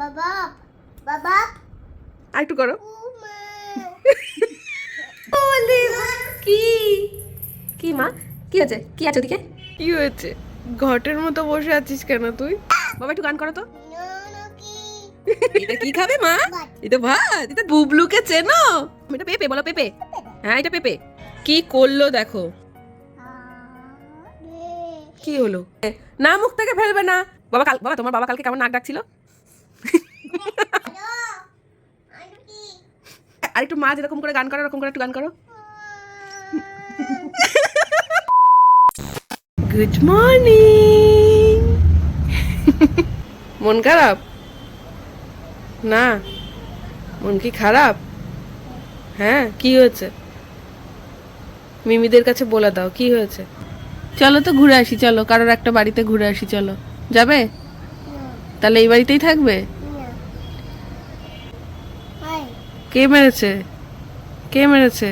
বাবা বাবা। আর একটু করো। কি? কি মা? কি হয়েছে? কি আছে ওদিকে? কি হয়েছে? ঘটের মতো বসে আছিস কেন তুই? বাবা একটু গান করো তো। এটা কি খাবে মা? এটা ভাত এটা বুবলুকে চেনো? এটা পেঁপে বলো পেঁপে। হ্যাঁ এটা পেঁপে। কি করল দেখো। কি হলো? না মুখ থেকে ফেলবে না। বাবা কাল বাবা তোমার বাবা কালকে কেমন নাক ডাকছিল? আর একটু মা যেরকম করে গান করো, এরকম করে একটু গান করো। গুড মর্নিং মন খারাপ? না। মন কি খারাপ? হ্যাঁ কি হয়েছে? মিমিদের কাছে বলে দাও, কি হয়েছে? চলো তো ঘুরে আসি, চলো। কারোর একটা বাড়িতে ঘুরে আসি, চলো। যাবে? তাহলে এই বাড়িতেই থাকবে হাই কে মেরেছে? কে মেরেছে?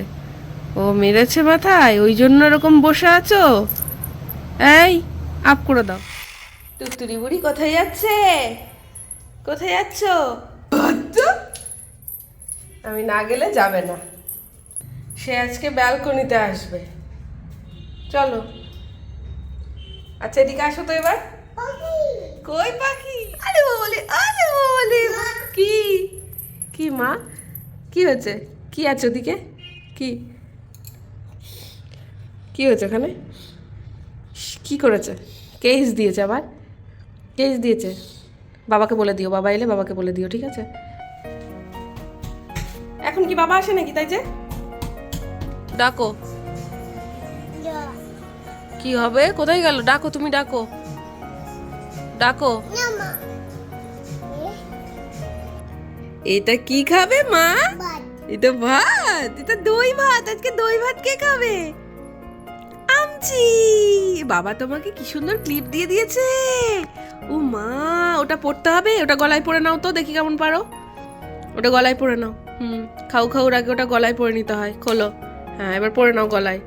ও মেরেছে মাথায়? ওই জন্য এরকম বসে আছো? এই আপ করে দাও। তুতুরি বুড়ি কোথায় যাচ্ছে? কোথায় যাচ্ছ? আমি না গেলে যাবে না। সে আজকে ব্যালকনিতে আসবে। চলো। আচ্ছা এদিকে আসো তো এবার। কই পাখি? আরে বলে আরে বলে। কি? কি মা? কি হয়েছে? কি আছে ওদিকে? কি? কি হয়েছে ওখানে? কি করেছে? কেস দিয়েছে আবার? কেস দিয়েছে। বাবাকে বলে দিও বাবা এলে বাবাকে বলে দিও ঠিক আছে? এখন কি বাবা আসে নাকি তাই যে? ডাকো। কি হবে? কোথায় গেল? ডাকো তুমি ডাকো। ডাকো। এটা কি খাবে মা? এটা ভাত? এটা দই ভাত। আজকে দই ভাত কে খাবে? আমচি বাবা তোমাকে কি সুন্দর ক্লিপ দিয়ে দিয়েছে। ও মা ওটা পড়তে হবে? ওটা গলায় পরে নাও তো দেখি কেমন পারো। ওটা গলায় পরে নাও। হুম খাও খাওয়ার আগে ওটা গলায় পরে নিতে হয়। খোলো। হ্যাঁ এবার পরে নাও গলায়।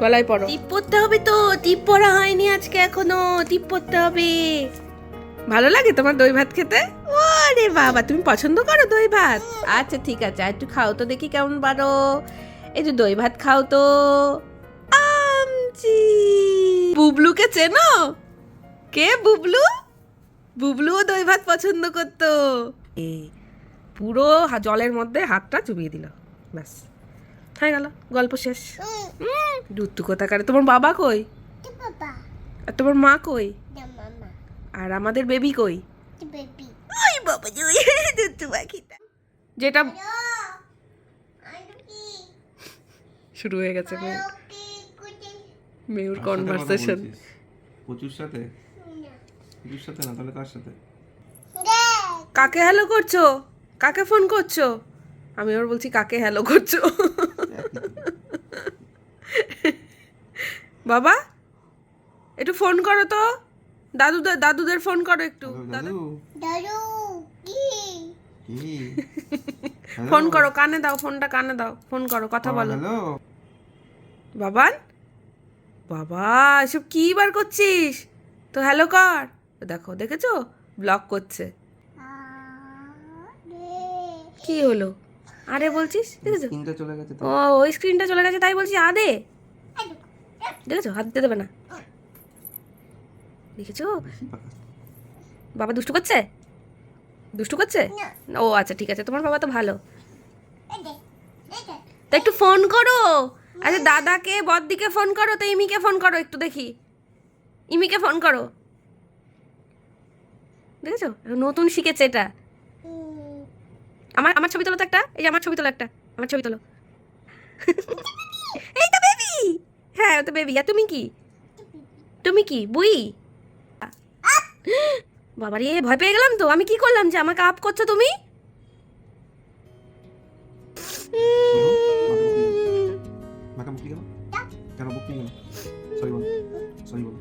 গলায় পরো। টিপ পরতে হবে তো। টিপ পরা হয়নি আজকে এখনও। টিপ পরতে হবে। ভালো লাগে তোমার দই ভাত খেতে? ওরে বাবা তুমি পছন্দ করো দই ভাত। আচ্ছা ঠিক আছে আর একটু খাও তো দেখি কেমন পারো এই যে দই ভাত খাও তো। আমচি। বুবলুকে চেনো? কে বুবলু? বুবলুও দই ভাত পছন্দ করতো। এ পুরো জলের মধ্যে হাতটা চুবিয়ে দিল। ব্যাস হয়ে গেল গল্প শেষ। দুত্তু কোথাকারে? তোমার বাবা কই? আর তোমার মা কই? আর আমাদের বেবি কই? বেবি। বাবা ওই দুত্তু পাখিটা। যেটা শুরু হয়ে গেছে মেয়ের। মেয়ুর সাথে কনভারসেশন? প্রচুর সাথে? প্রচুর সাথে না তাহলে কার সাথে? কাকে হ্যালো করছ? কাকে ফোন করছ? আমি ওর বলছি কাকে হ্যালো করছ? বাবা একটু ফোন করো তো। দাদুদের দাদুদের ফোন করো একটু। দাদু দাদু। দাদু। ফোন করো কানে দাও ফোনটা কানে দাও ফোন করো কথা বলো। হ্যালো বাবান? বাবা এসব কি বার করছিস? তো হ্যালো কর। দেখো দেখেছ? ব্লক করছে। কি হলো? আরে বলছিস? দেখেছ? চলে গেছে ও ওই স্ক্রিনটা চলে গেছে তাই বলছি আদে। দেখেছ? হাত দিতে দেবে না। দেখেছ? বাবা দুষ্টু করছে? দুষ্টু করছে? ও আচ্ছা ঠিক আছে। তোমার বাবা তো ভালো। তা একটু ফোন করো। আচ্ছা দাদাকে বদ্দিকে ফোন করো তো ইমিকে ফোন করো একটু দেখি। ইমিকে ফোন করো। দেখেছ? নতুন শিখেছে এটা। আমার আমার ছবি তোলো তো একটা। এই যে আমার ছবি তোলো একটা। আমার ছবি তোলো। এই তো বেবি! হ্যাঁ ও তো বেবি। আর তুমি কি? তুমি কি? বুই? বাবা রে ভয় পেয়ে গেলাম তো। আমি কি করলাম যে আমাকে আপ করছ তুমি? সরি বলো সরি বলো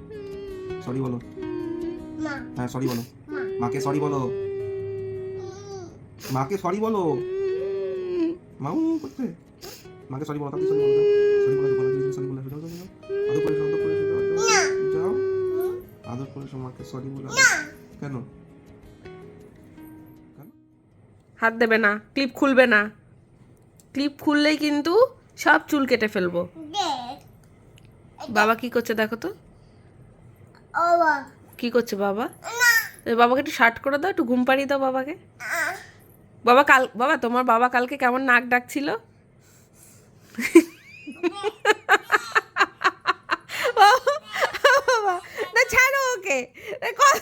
সরি বলো। মা। হ্যাঁ সরি বলো। মাকে সরি বলো। মাকে সরি বলো। মাউ করতে মাকে সরি বলো তাতে সরি বলো সরি বলো বলো সরি বলো যাও যাও যাও আদর করে আদর করে যাও আদর করে মাকে সরি বলো না কেন? হাত দেবে না ক্লিপ খুলবে না। ক্লিপ খুললেই কিন্তু সব চুল কেটে ফেলব। বাবা কি করছে দেখো তো? কি করছে বাবা? বাবাকে একটু শার্ট করে দাও একটু ঘুম পাড়িয়ে দাও বাবাকে। বাবা কাল বাবা তোমার বাবা কালকে কেমন নাক ডাকছিল বাবা, না ছাড়ো ওকে। এ, ক-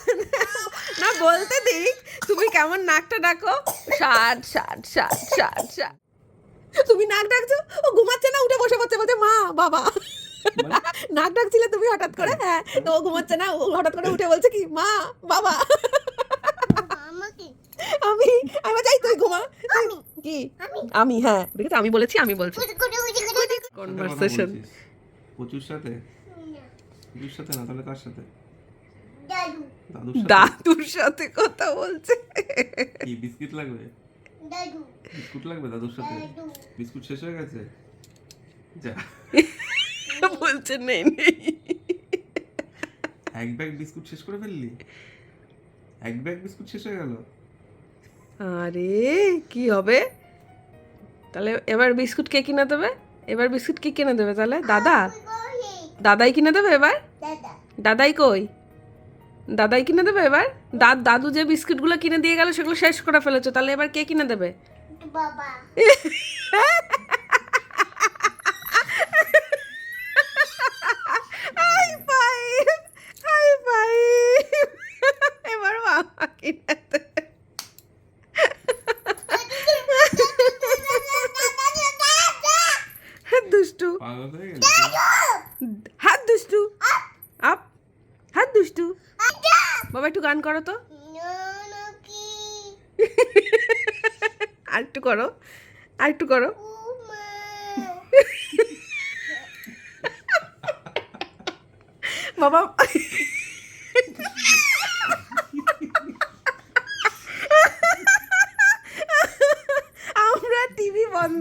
না বলতে দিক তুমি কেমন নাকটা ডাকো? ষাট ষাট ষাট ষাট ষাট তুমি নাক ডাকছো? ও ঘুমাচ্ছে না উঠে বসে পড়ছে বলছে মা বাবা। নাক ডাকছিলে তুমি হঠাৎ করে? হ্যাঁ তো ও ঘুমাচ্ছে না ও হঠাৎ করে উঠে বলছে কি মা বাবা। আমি আমি যাই তুই ঘুমা। আমি। কি? আমি। আমি হ্যাঁ দেখেছ আমি বলেছি আমি বলছি। কনভারসেশন। প্রচুর সাথে? প্রচুর সাথে না তাহলে কার সাথে? দাদুর সাথে? দাদুর সাথে কথা বলছে। কি বিস্কিট লাগবে? দাদু। বিস্কুট লাগবে দাদুর সাথে? বিস্কুট শেষ হয়ে গেছে? যা। বলছে নেই নেই। এক ব্যাগ বিস্কুট শেষ করে ফেললি? এক ব্যাগ বিস্কুট শেষ হয়ে গেল? আরে কি হবে? তাহলে এবার বিস্কুট কে কিনে দেবে? এবার বিস্কুট কে কিনে দেবে তাহলে? দাদা? দাদাই কিনে দেবে এবার? দাদাই কই? দাদাই কিনে দেবে এবার? দাদ দাদু যে বিস্কুটগুলো কিনে দিয়ে গেল সেগুলো শেষ করে ফেলেছো তাহলে এবার কে কিনে দেবে? বাবা। এবার বাবা কিনে দেবে হাত দুষ্টু পাগল হয়ে গেল হাত দুষ্টু আপ হাত দুষ্টু বাবা একটু গান করো তো। আর একটু করো আর একটু করো। বাবা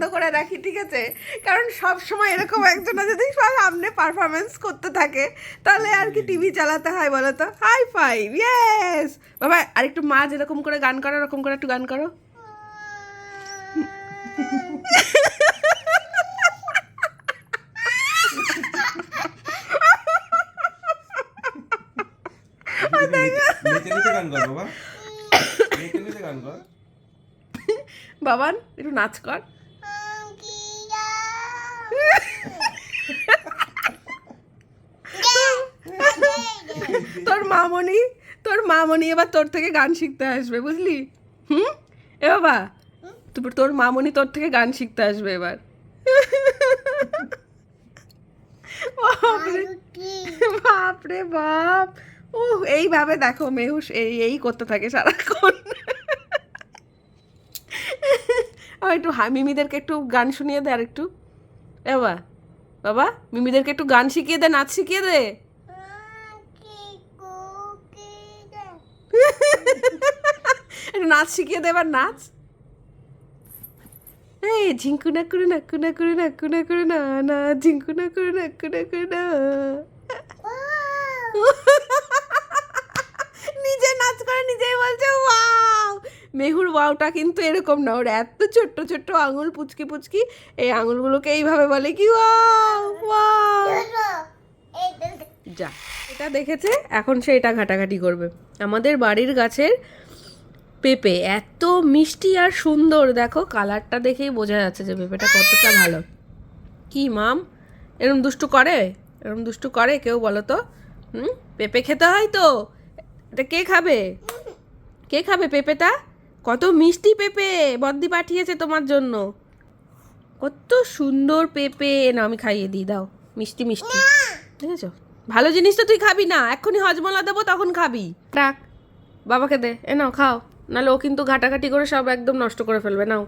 বন্ধ করে রাখি ঠিক আছে? কারণ সব সময় এরকম একজনা যদি সব সামনে পারফরমেন্স করতে থাকে। তাহলে আর কি টিভি চালাতে হয় বলো তো হাই ফাইভ ইয়েস বাবা আরেকটু মা যেরকম করে গান করো এরকম করে একটু গান করো। বাবান একটু নাচ কর। তোর মামনি তোর মামনি এবার তোর থেকে গান শিখতে আসবে, বুঝলি? হুম? এ বাবা তারপর তোর মামনি তোর থেকে গান শিখতে আসবে এবার। বাপরে বাপ। ও এইভাবে দেখো মেহুস এই এই করতে থাকে সারাক্ষণ। আর একটু হা মিমিদেরকে একটু গান শুনিয়ে দে আর একটু। এ বাবা বাবা, মিমিদেরকে একটু গান শিখিয়ে দে, নাচ শিখিয়ে দে। একটু নাচ শিখিয়ে দে এবার, নাচ। এই, ঝিঙ্কু না করে না কুনা করে না কুনা করে না না, ঝিঙ্কু না করে না কুনা করে না। মেহুর ওয়াওটা কিন্তু এরকম না। ওর এত ছোট্ট ছোট্ট আঙুল, পুচকি পুচকি, এই আঙুলগুলোকে এইভাবে বলে কি যা, এটা দেখেছে? এখন সে এটা ঘাটাঘাটি করবে। আমাদের বাড়ির গাছের পেঁপে এত মিষ্টি আর সুন্দর। দেখো, কালারটা দেখেই বোঝা যাচ্ছে যে পেঁপেটা কতটা ভালো। কি, মাম? এরম দুষ্টু করে? এরম দুষ্টু করে কেউ বলো তো? হুম? পেঁপে খেতে হয় তো? এটা কে খাবে? কে খাবে পেঁপেটা? কত মিষ্টি পেঁপে বদ্দি পাঠিয়েছে তোমার জন্য। কত সুন্দর পেঁপে। না আমি খাইয়ে দিই দাও। মিষ্টি মিষ্টি। বুঝেছ ভালো জিনিস তো তুই খাবি না। এক্ষুনি হজমলা দেবো তখন খাবি। রাখ। বাবাকে দে। এ নাও খাও। নাহলে ও কিন্তু ঘাটাঘাটি করে সব একদম নষ্ট করে ফেলবে। নাও।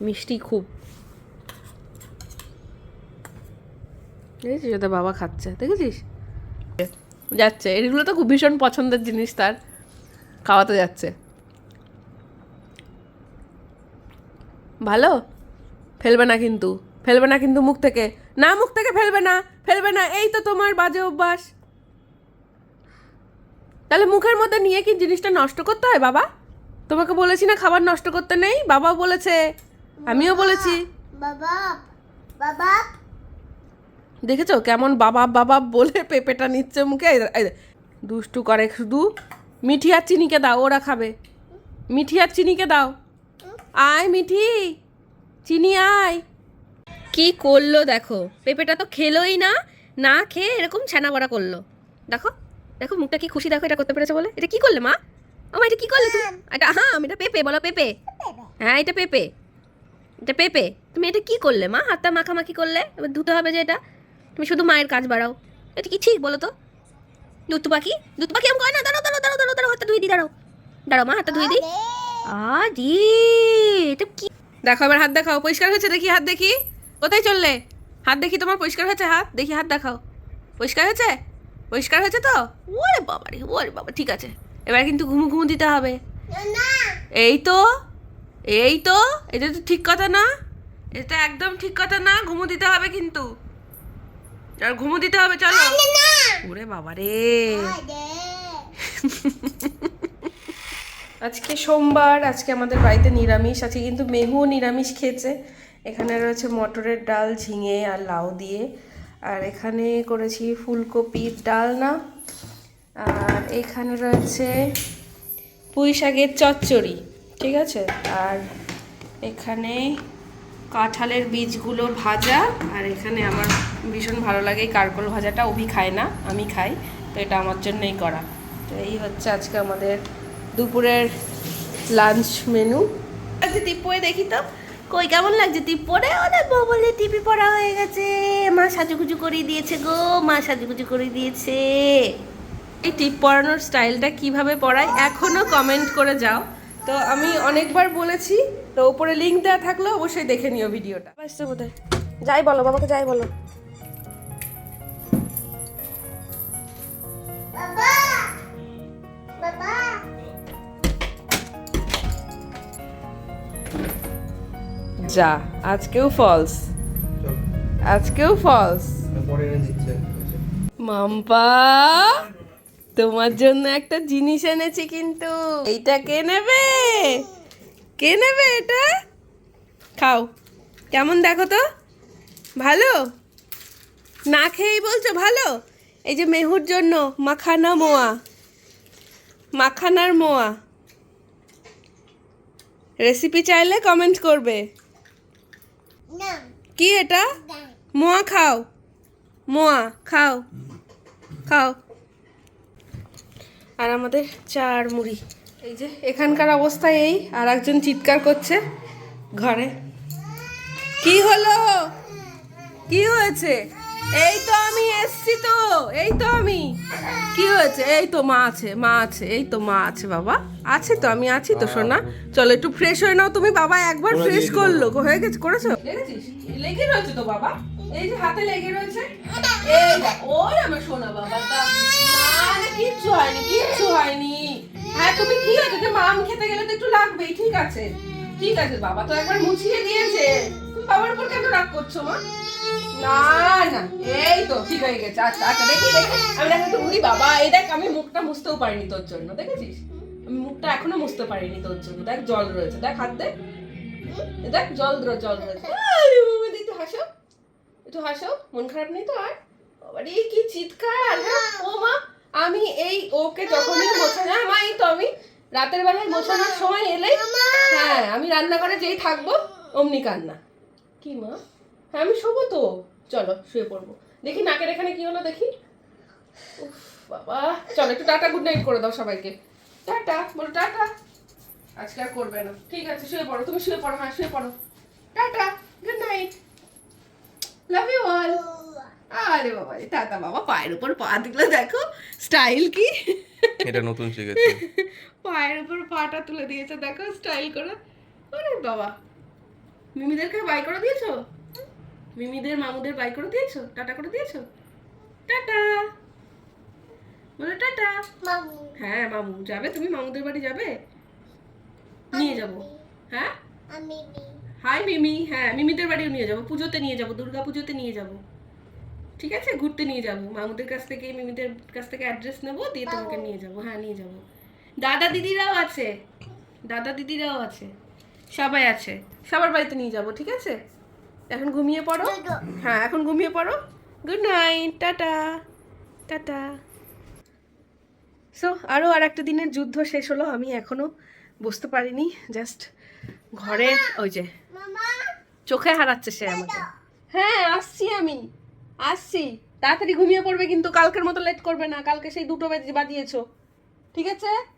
মিষ্টি খুব। দেখেছিস ওদের বাবা খাচ্ছে। দেখেছিস? যাচ্ছে। এগুলো তো খুব ভীষণ পছন্দের জিনিস তার। খাওয়াতে যাচ্ছে। ভালো? ফেলবে না কিন্তু। ফেলবে না কিন্তু মুখ থেকে। না মুখ থেকে ফেলবে না। ফেলবে না। এই তো তোমার বাজে অভ্যাস। তাহলে মুখের মধ্যে নিয়ে কি জিনিসটা নষ্ট করতে হয় বাবা? তোমাকে বলেছি না খাবার নষ্ট করতে নেই? বাবাও বলেছে। আমিও বলেছি। বাবা বাবা। দেখেছ? কেমন বাবা বাবা বলে পেঁপেটা নিচ্ছে মুখে। দুষ্টু করে শুধু। মিঠি আর চিনিকে দাও ওরা খাবে। মিঠি আর চিনিকে দাও। আয় মিঠি চিনি আয়। কি করল দেখো? পেঁপেটা তো খেলোই না না খেয়ে এরকম ছানা বড়া করল। দেখো দেখো মুখটা কি খুশি দেখো এটা করতে পেরেছে বলে। এটা কি করলে মা? ও মা এটা কি করলে তুমি? এটা হ্যাঁ এটা পেঁপে বলো পেঁপে। হ্যাঁ এটা পেঁপে। এটা পেঁপে। তুমি এটা কি করলে মা? হাতটা মাখামাখি করলে? এবার ধুতে হবে যে এটা। তুমি শুধু মায়ের কাজ বাড়াও। এটা কি ঠিক বলো তো? দুধ পাখি দুধ পাখি আমি কয় না দাঁড়াও দাঁড়াও দাঁড়াও দাঁড়াও দাঁড়াও হাতটা ধুয়ে দিই দাঁড়াও। দাঁড়াও মা হাতটা ধুয়ে দিই। আরে এটা কি? দেখো এবার হাত দেখাও পরিষ্কার হয়েছে? দেখি হাত দেখি। কোথায় চললে? হাত দেখি তোমার পরিষ্কার হয়েছে হাত? দেখি হাত দেখাও। পরিষ্কার হয়েছে? পরিষ্কার হয়েছে তো? ওরে বাবা রে ওরে বাবা ঠিক আছে। এবার কিন্তু ঘুমু ঘুমু দিতে হবে। এই তো এই তো এটা তো ঠিক কথা না। এটা একদম ঠিক কথা না ঘুমো দিতে হবে কিন্তু। আর ঘুমো দিতে হবে চলো। ওরে বাবা রে। আজকে সোমবার, আজকে আমাদের বাড়িতে নিরামিষ আছে, কিন্তু মেহুও নিরামিষ খেয়েছে। এখানে রয়েছে মটরের ডাল, ঝিঙে আর লাউ দিয়ে। আর এখানে করেছি ফুলকপির ডালনা। আর এখানে রয়েছে পুঁই শাকের চচ্চড়ি, ঠিক আছে? আর এখানে কাঁঠালের বীজগুলো ভাজা, আর এখানে আমার ভীষণ ভালো লাগে কারকল ভাজাটা অভি খায় না, আমি খাই, তো এটা আমার জন্যই করা। তো এই হচ্ছে আজকে আমাদের দুপুরের লাঞ্চ মেনু। আজকে টিপ্পোয়ে দেখি তো। কই কেমন লাগছে? টিপ্পোরে ওদের বউ বলে টিপি পড়া হয়ে গেছে। মা সাজুগুজু করে দিয়েছে গো মা সাজুগুজু করে দিয়েছে। এই টিপ পরানোর স্টাইলটা কীভাবে পড়ায় এখনও কমেন্ট করে যাও। তো আমি অনেকবার বলেছি তো উপরে লিঙ্ক দেওয়া থাকলে অবশ্যই দেখে নিও ভিডিওটা। আসছে বোধহয়। যাই বলো বাবাকে যাই বলো। যা, আজকেও ফলস আজকেও ফলস মাম্পা, তোমার জন্য একটা জিনিস এনেছি কিন্তু। এইটা কে নেবে? কে নেবে এটা? খাও। কেমন দেখো তো? ভালো? না খেয়েই বলছো ভালো? এই যে মেহুর জন্য মাখানা মোয়া। মাখানার মোয়া। রেসিপি চাইলে কমেন্ট করবে। কি এটা? মোয়া খাও। মোয়া খাও। খাও। আর আমাদের চার মুড়ি। এই যে এখানকার অবস্থা এই আর একজন চিৎকার করছে ঘরে। কি হলো? কি হয়েছে? এই তো আমি এসছি তো এই তো আমি। কি হয়েছে? এই তো মা আছে মা আছে এই তো মা আছে বাবা। আছে তো আমি আছি তো সোনা। চলো একটু ফ্রেশ হয়ে নাও তুমি বাবা একবার ফ্রেশ করল। হয়ে গেছে করেছ? লেগে রয়েছে তো বাবা। এই যে হাতে লেগে রয়েছে। এই ওই আমার সোনা বাবা তা কিচ্ছু হয়নি কিচ্ছু হয়নি। হ্যাঁ তুমি কি হয়েছে? যে মাম খেতে গেলে তো একটু লাগবেই ঠিক আছে। ঠিক আছে বাবা তো একবার মুছিয়ে দিয়েছে। তুমি বাবার উপর কেন রাগ করছ মা? না না এই তো ঠিক হয়ে গেছে। আচ্ছা আচ্ছা দেখি দেখি। আমি দেখ বাবা। এই দেখ আমি মুখটা মুছতেও পারিনি তোর জন্য দেখেছিস? আমি মুখটা এখনও মুছতে পারিনি তোর জন্য। দেখ জল রয়েছে। দেখ হাত দে। দেখ জল জল রয়েছে একটু হাসো। একটু হাসো মন খারাপ নেই তো আর? বাবারে কি চিৎকার। হ্যাঁ? ও মা আমি এই ওকে যখনই মোছা না মা এই তো আমি। রাতের বেলায় মোছানোর সময় এলেই হ্যাঁ রান্নাঘরে যেই থাকব অমনি কান্না। কি মা? হ্যাঁ আমি শোবো তো। চলো শুয়ে পড়ব। দেখি নাকের এখানে কি হলো দেখি। উফ বাবা। চলো একটু টাটা গুড নাইট করে দাও সবাইকে। টাটা বলো টাটা। আজকে আর করবে না। ঠিক আছে শুয়ে পড়ো তুমি শুয়ে পড়ো হ্যাঁ শুয়ে পড়ো। Tata good night love you all আরে বাবা রে টাটা বাবা পায়ের উপর পা দিলে দেখো স্টাইল কি। এটা নতুন শিখেছি। পায়ের উপর পাটা তুলে দিয়েছে দেখো স্টাইল করে। ওরে বাবা। মিমিদেরকে বাই করে দিয়েছ? মিমিদের মামুদের বাই করে দিয়েছ? টাটা করে দিয়েছ? টাটা। বলো টাটা। হ্যাঁ মামু। যাবে? তুমি মামুদের বাড়ি যাবে? নিয়ে যাব। হ্যাঁ? হাই মিমি। হ্যাঁ মিমিদের বাড়িও নিয়ে যাব। পুজোতে নিয়ে যাব দুর্গা পুজোতে নিয়ে যাব। ঠিক আছে? ঘুরতে নিয়ে যাব। মামুদের কাছ থেকে মিমিদের কাছ থেকে অ্যাড্রেস নেব দিয়ে তোমাকে নিয়ে যাব। হ্যাঁ নিয়ে যাব। দাদা দিদিরাও আছে। দাদা দিদিরাও আছে। সবাই আছে। সবার বাড়িতে নিয়ে যাব ঠিক আছে? এখন ঘুমিয়ে পড়ো। হ্যাঁ এখন ঘুমিয়ে পড়ো। Good night tata. Tata. So আরও আর একটা দিনের যুদ্ধ শেষ হলো আমি এখনও বুঝতে পারিনি জাস্ট ঘরে ওই যে চোখে হারাচ্ছে সে আমাকে। হ্যাঁ আসছি আমি। আসছি। তাড়াতাড়ি ঘুমিয়ে পড়বে কিন্তু কালকের মতো লেট করবে না। কালকে সেই দুটো বাজি- বাজিয়েছো। ঠিক আছে?